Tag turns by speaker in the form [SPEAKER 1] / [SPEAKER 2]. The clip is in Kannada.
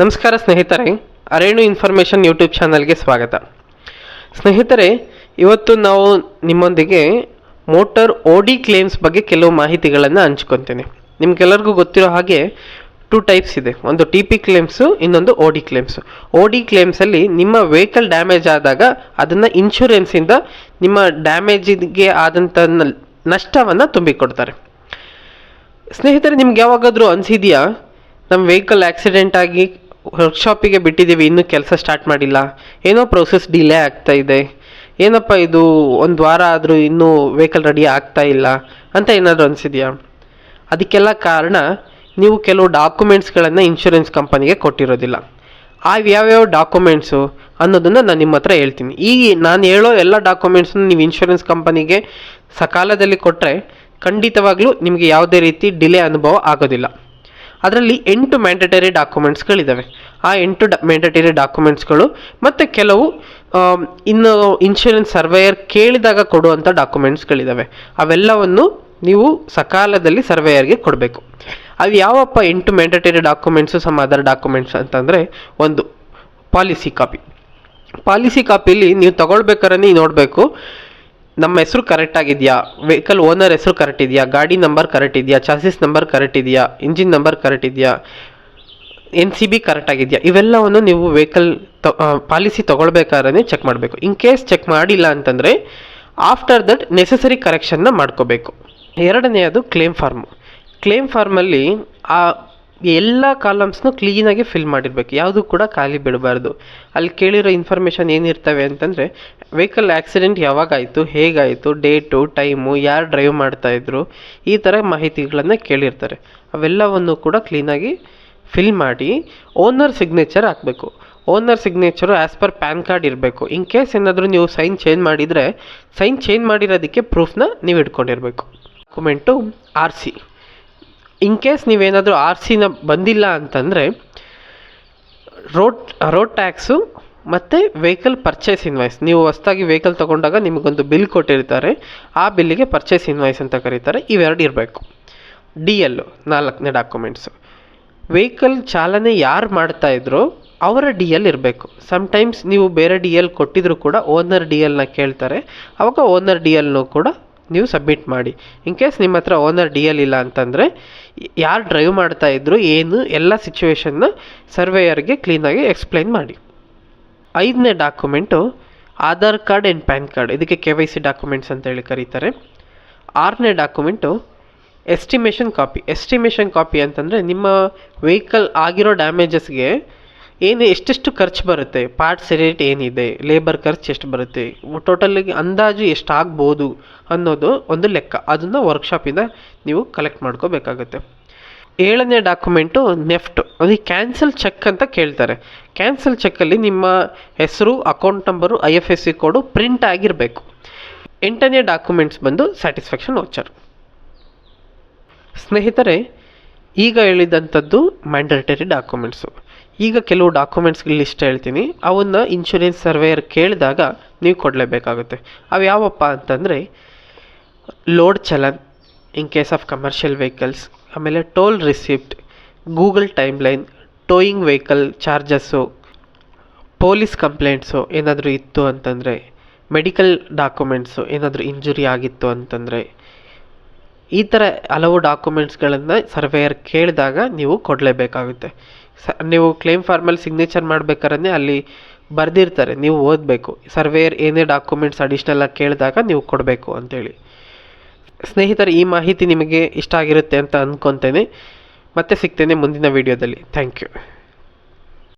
[SPEAKER 1] ನಮಸ್ಕಾರ ಸ್ನೇಹಿತರೆ ಅರೇಣು ಇನ್ಫಾರ್ಮೇಷನ್ ಯೂಟ್ಯೂಬ್ ಚಾನಲ್ಗೆ ಸ್ವಾಗತ. ಸ್ನೇಹಿತರೆ, ಇವತ್ತು ನಾವು ನಿಮ್ಮೊಂದಿಗೆ ಮೋಟರ್ ಓಡಿ ಕ್ಲೇಮ್ಸ್ ಬಗ್ಗೆ ಕೆಲವು ಮಾಹಿತಿಗಳನ್ನು ಹಂಚ್ಕೊತೀನಿ. ನಿಮ್ಗೆಲ್ಲರಿಗೂ ಗೊತ್ತಿರೋ ಹಾಗೆ ಟೂ ಟೈಪ್ಸ್ ಇದೆ. ಒಂದು ಟಿ ಪಿ ಕ್ಲೇಮ್ಸು ಇನ್ನೊಂದು ಓಡಿ ಕ್ಲೇಮ್ಸು ಓಡಿ ಕ್ಲೇಮ್ಸಲ್ಲಿ ನಿಮ್ಮ ವೆಹಿಕಲ್ ಡ್ಯಾಮೇಜ್ ಆದಾಗ ಅದನ್ನು ಇನ್ಶೂರೆನ್ಸಿಂದ ನಿಮ್ಮ ಡ್ಯಾಮೇಜಿಗೆ ಆದಂಥ ನಷ್ಟವನ್ನು ತುಂಬಿಕೊಡ್ತಾರೆ. ಸ್ನೇಹಿತರೆ, ನಿಮ್ಗೆ ಯಾವಾಗಾದರೂ ಅನಿಸಿದೆಯಾ? ನಮ್ಮ ವೆಹಿಕಲ್ ಆಕ್ಸಿಡೆಂಟ್ ಆಗಿ ವರ್ಕ್ಶಾಪಿಗೆ ಬಿಟ್ಟಿದ್ದೀವಿ, ಇನ್ನೂ ಕೆಲಸ ಸ್ಟಾರ್ಟ್ ಮಾಡಿಲ್ಲ. ಏನೋ ಪ್ರೋಸೆಸ್ ಡಿಲೇ ಆಗ್ತಾ ಇದೆ. ಏನಪ್ಪ ಇದು, ಒಂದು ವಾರ ಆದರೂ ಇನ್ನೂ ವೆಹಿಕಲ್ ರೆಡಿ ಆಗ್ತಾ ಇಲ್ಲ ಅಂತ ಏನಾದರೂ ಅನಿಸಿದೆಯಾ? ಅದಕ್ಕೆಲ್ಲ ಕಾರಣ, ನೀವು ಕೆಲವು ಡಾಕ್ಯುಮೆಂಟ್ಸ್ಗಳನ್ನು ಇನ್ಶೂರೆನ್ಸ್ ಕಂಪನಿಗೆ ಕೊಟ್ಟಿರೋದಿಲ್ಲ. ಆ ಯಾವ್ಯಾವ ಡಾಕ್ಯುಮೆಂಟ್ಸು ಅನ್ನೋದನ್ನು ನಾನು ನಿಮ್ಮ ಹತ್ರ ಹೇಳ್ತೀನಿ. ಈ ನಾನು ಹೇಳೋ ಎಲ್ಲ ಡಾಕ್ಯುಮೆಂಟ್ಸನ್ನು ನೀವು ಇನ್ಶೂರೆನ್ಸ್ ಕಂಪನಿಗೆ ಸಕಾಲದಲ್ಲಿ ಕೊಟ್ಟರೆ ಖಂಡಿತವಾಗ್ಲೂ ನಿಮಗೆ ಯಾವುದೇ ರೀತಿ ಡಿಲೇ ಅನುಭವ ಆಗೋದಿಲ್ಲ. ಅದರಲ್ಲಿ ಎಂಟು ಮ್ಯಾಂಡಟರಿ ಡಾಕ್ಯುಮೆಂಟ್ಸ್ಗಳಿದ್ದಾವೆ ಆ ಎಂಟು ಡ ಮ್ಯಾಂಡಟರಿ ಡಾಕ್ಯುಮೆಂಟ್ಸ್ಗಳು ಮತ್ತು ಕೆಲವು ಇನ್ನು ಇನ್ಶೂರೆನ್ಸ್ ಸರ್ವೇಯರ್ ಕೇಳಿದಾಗ ಕೊಡುವಂಥ ಡಾಕ್ಯುಮೆಂಟ್ಸ್ಗಳಿದ್ದಾವೆ ಅವೆಲ್ಲವನ್ನು ನೀವು ಸಕಾಲದಲ್ಲಿ ಸರ್ವೇಯರ್ಗೆ ಕೊಡಬೇಕು. ಅವು ಯಾವಪ್ಪ ಎಂಟು mandatory documents some other documents ಅಂತಂದರೆ ಒಂದು ಪಾಲಿಸಿ ಕಾಪಿ ಪಾಲಿಸಿ ಕಾಪಿಲಿ ನೀವು ತಗೊಳ್ಬೇಕಾದ್ರೆ ನೋಡಬೇಕು. ನಮ್ಮ ಹೆಸರು ಕರೆಕ್ಟ್ ಆಗಿದೆಯಾ? ವೆಹಿಕಲ್ ಓನರ್ ಹೆಸರು ಕರೆಕ್ಟ್ ಇದೆಯಾ? ಗಾಡಿ ನಂಬರ್ ಕರೆಕ್ಟ್ ಇದೆಯಾ? ಚಾಸಿಸ್ ನಂಬರ್ ಕರೆಕ್ಟ್ ಇದೆಯಾ? ಇಂಜಿನ್ ನಂಬರ್ ಕರೆಕ್ಟ್ ಇದೆಯಾ? ಎನ್ ಸಿ ಬಿ ಕರೆಕ್ಟ್ ಆಗಿದೆಯಾ? ಇವೆಲ್ಲವನ್ನು ನೀವು ವೆಹಿಕಲ್ ಪಾಲಿಸಿ ತೊಗೊಳ್ಬೇಕಾದ್ರೆ ಚೆಕ್ ಮಾಡಬೇಕು. ಇನ್ ಕೇಸ್ ಚೆಕ್ ಮಾಡಿಲ್ಲ ಅಂತಂದರೆ ಆಫ್ಟರ್ ದಟ್ ನೆಸೆಸರಿ ಕರೆಕ್ಷನ್ನ ಮಾಡ್ಕೋಬೇಕು. ಎರಡನೆಯದು ಕ್ಲೇಮ್ ಫಾರ್ಮು ಕ್ಲೇಮ್ ಫಾರ್ಮಲ್ಲಿ ಆ ಎಲ್ಲ ಕಾಲಮ್ಸ್ನು ಕ್ಲೀನಾಗಿ ಫಿಲ್ ಮಾಡಿರಬೇಕು. ಯಾವುದು ಕೂಡ ಖಾಲಿ ಬಿಡಬಾರ್ದು. ಅಲ್ಲಿ ಕೇಳಿರೋ ಇನ್ಫಾರ್ಮೇಷನ್ ಏನಿರ್ತವೆ ಅಂತಂದರೆ ವೆಹಿಕಲ್ ಆ್ಯಕ್ಸಿಡೆಂಟ್ ಯಾವಾಗಾಯಿತು, ಹೇಗಾಯಿತು ಡೇಟು ಟೈಮು ಯಾರು ಡ್ರೈವ್ ಮಾಡ್ತಾಯಿದ್ರು ಈ ಥರ ಮಾಹಿತಿಗಳನ್ನು ಕೇಳಿರ್ತಾರೆ. ಅವೆಲ್ಲವನ್ನು ಕೂಡ ಕ್ಲೀನಾಗಿ ಫಿಲ್ ಮಾಡಿ ಓನರ್ ಸಿಗ್ನೇಚರ್ ಹಾಕಬೇಕು. Owner signature as per PAN card ಇರಬೇಕು. ಇನ್ ಕೇಸ್ ಏನಾದರೂ ನೀವು ಸೈನ್ ಚೇಂಜ್ ಮಾಡಿದರೆ ಸೈನ್ ಚೇಂಜ್ ಮಾಡಿರೋದಕ್ಕೆ ಪ್ರೂಫ್ನ ನೀವು ಇಟ್ಕೊಂಡಿರಬೇಕು. Document R C in case ನೀವೇನಾದರೂ ಆರ್ ಸಿನ ಬಂದಿಲ್ಲ ಅಂತಂದರೆ, ರೋಡ್ ರೋಡ್ ಟ್ಯಾಕ್ಸು ಮತ್ತು ವೆಹಿಕಲ್ ಪರ್ಚೇಸ್ ಇನ್ವಾಯ್ಸ್. ನೀವು ಹೊಸ್ದಾಗಿ ವೆಹಿಕಲ್ ತೊಗೊಂಡಾಗ ನಿಮಗೊಂದು ಬಿಲ್ ಕೊಟ್ಟಿರ್ತಾರೆ. ಆ ಬಿಲ್ಲಿಗೆ ಪರ್ಚೇಸ್ ಇನ್ವಾಯ್ಸ್ ಅಂತ ಕರೀತಾರೆ. ಇವೆರಡು ಇರಬೇಕು. ಡಿ ಎಲ್, ನಾಲ್ಕನೇ ಡಾಕ್ಯುಮೆಂಟ್ಸು. ವೆಹಿಕಲ್ ಚಾಲನೆ ಯಾರು ಮಾಡ್ತಾ ಇದ್ರೋ ಅವರ ಡಿ ಎಲ್ ಇರಬೇಕು. ಸಮ್ಟೈಮ್ಸ್ ನೀವು ಬೇರೆ ಡಿ ಎಲ್ ಕೊಟ್ಟಿದ್ರು ಕೂಡ ಓನರ್ ಡಿ ಎಲ್ನ ಕೇಳ್ತಾರೆ. ಅವಾಗ ಓನರ್ ಡಿ ಎಲ್ನು ಕೂಡ ನೀವು ಸಬ್ಮಿಟ್ ಮಾಡಿ. ಇನ್ ಕೇಸ್ ನಿಮ್ಮ ಹತ್ರ ಓನರ್ ಡಿ ಎಲ್ ಇಲ್ಲ ಅಂತಂದರೆ ಯಾರು ಡ್ರೈವ್ ಮಾಡ್ತಾ ಇದ್ರು, ಏನು, ಎಲ್ಲ ಸಿಚುವೇಶನ್ನ ಸರ್ವೇಯರ್ಗೆ ಕ್ಲೀನಾಗಿ ಎಕ್ಸ್ಪ್ಲೈನ್ ಮಾಡಿ. ಐದನೇ document Aadhaar card and PAN card, ಇದಕ್ಕೆ ಕೆ ವೈ ಸಿ ಡಾಕ್ಯುಮೆಂಟ್ಸ್ ಅಂತ ಹೇಳಿ ಕರೀತಾರೆ. ಆರನೇ document estimation copy estimation copy ಅಂತಂದರೆ ನಿಮ್ಮ ವೆಹಿಕಲ್ ಆಗಿರೋ ಡ್ಯಾಮೇಜಸ್ಗೆ ಏನು ಎಷ್ಟೆಷ್ಟು ಖರ್ಚು ಬರುತ್ತೆ ಪಾರ್ಟ್ಸ್ ರೇಟ್ ಏನಿದೆ ಲೇಬರ್ ಖರ್ಚು ಎಷ್ಟು ಬರುತ್ತೆ ಟೋಟಲಿಗೆ ಅಂದಾಜು ಎಷ್ಟು ಆಗ್ಬೋದು ಅನ್ನೋದು ಒಂದು ಲೆಕ್ಕ. ಅದನ್ನು ವರ್ಕ್ಶಾಪಿಂದ ನೀವು ಕಲೆಕ್ಟ್ ಮಾಡ್ಕೋಬೇಕಾಗುತ್ತೆ. ಏಳನೇ ಡಾಕ್ಯುಮೆಂಟು ನೆಫ್ಟ್, ಅದು ಕ್ಯಾನ್ಸಲ್ ಚೆಕ್ ಅಂತ ಕೇಳ್ತಾರೆ. ಕ್ಯಾನ್ಸಲ್ ಚೆಕ್ಕಲ್ಲಿ ನಿಮ್ಮ ಹೆಸರು account number I F S C code print ಆಗಿರಬೇಕು. ಎಂಟನೇ ಡಾಕ್ಯುಮೆಂಟ್ಸ್ ಬಂದು ಸ್ಯಾಟಿಸ್ಫ್ಯಾಕ್ಷನ್ ವೋಚರ್ ಸ್ನೇಹಿತರೆ, ಈಗ ಹೇಳಿದಂಥದ್ದು ಮ್ಯಾಂಡೇಟರಿ ಡಾಕ್ಯುಮೆಂಟ್ಸು ಈಗ ಕೆಲವು ಡಾಕ್ಯುಮೆಂಟ್ಸ್ ಲಿಸ್ಟ್ ಹೇಳ್ತೀನಿ. ಅವನ್ನ ಇನ್ಶೂರೆನ್ಸ್ ಸರ್ವೇಯರ್ ಕೇಳಿದಾಗ ನೀವು ಕೊಡಲೇಬೇಕಾಗುತ್ತೆ. ಅವು ಯಾವಪ್ಪ ಅಂತಂದರೆ load challan in case of commercial vehicles ಆಮೇಲೆ toll receipt Google timeline towing vehicle charges police complaints ಏನಾದರೂ ಇತ್ತು ಅಂತಂದರೆ ಮೆಡಿಕಲ್ ಡಾಕ್ಯುಮೆಂಟ್ಸು ಏನಾದರೂ ಇಂಜುರಿ ಆಗಿತ್ತು ಅಂತಂದರೆ, ಈ ಥರ ಹಲವು ಡಾಕ್ಯುಮೆಂಟ್ಸ್ಗಳನ್ನು ಸರ್ವೇಯರ್ ಕೇಳಿದಾಗ ನೀವು ಕೊಡಲೇಬೇಕಾಗುತ್ತೆ. ಸ, ನೀವು ಕ್ಲೇಮ್ ಫಾರ್ಮಲ್ಲಿ ಸಿಗ್ನೇಚರ್ ಮಾಡ್ಬೇಕಾರೆ ಅಲ್ಲಿ ಬರೆದಿರ್ತಾರೆ, ನೀವು ಓದಬೇಕು. ಸರ್ವೇಯರ್ ಏನೇ ಡಾಕ್ಯುಮೆಂಟ್ಸ್ ಅಡಿಷ್ನಲಾಗಿ ಕೇಳಿದಾಗ ನೀವು ಕೊಡಬೇಕು ಅಂತೇಳಿ. ಸ್ನೇಹಿತರೆ, ಈ ಮಾಹಿತಿ ನಿಮಗೆ ಇಷ್ಟ ಆಗಿರುತ್ತೆ ಅಂತ ಅಂದ್ಕೊತೇನೆ ಮತ್ತೆ ಸಿಗ್ತೇನೆ ಮುಂದಿನ ವೀಡಿಯೋದಲ್ಲಿ ಥ್ಯಾಂಕ್ ಯು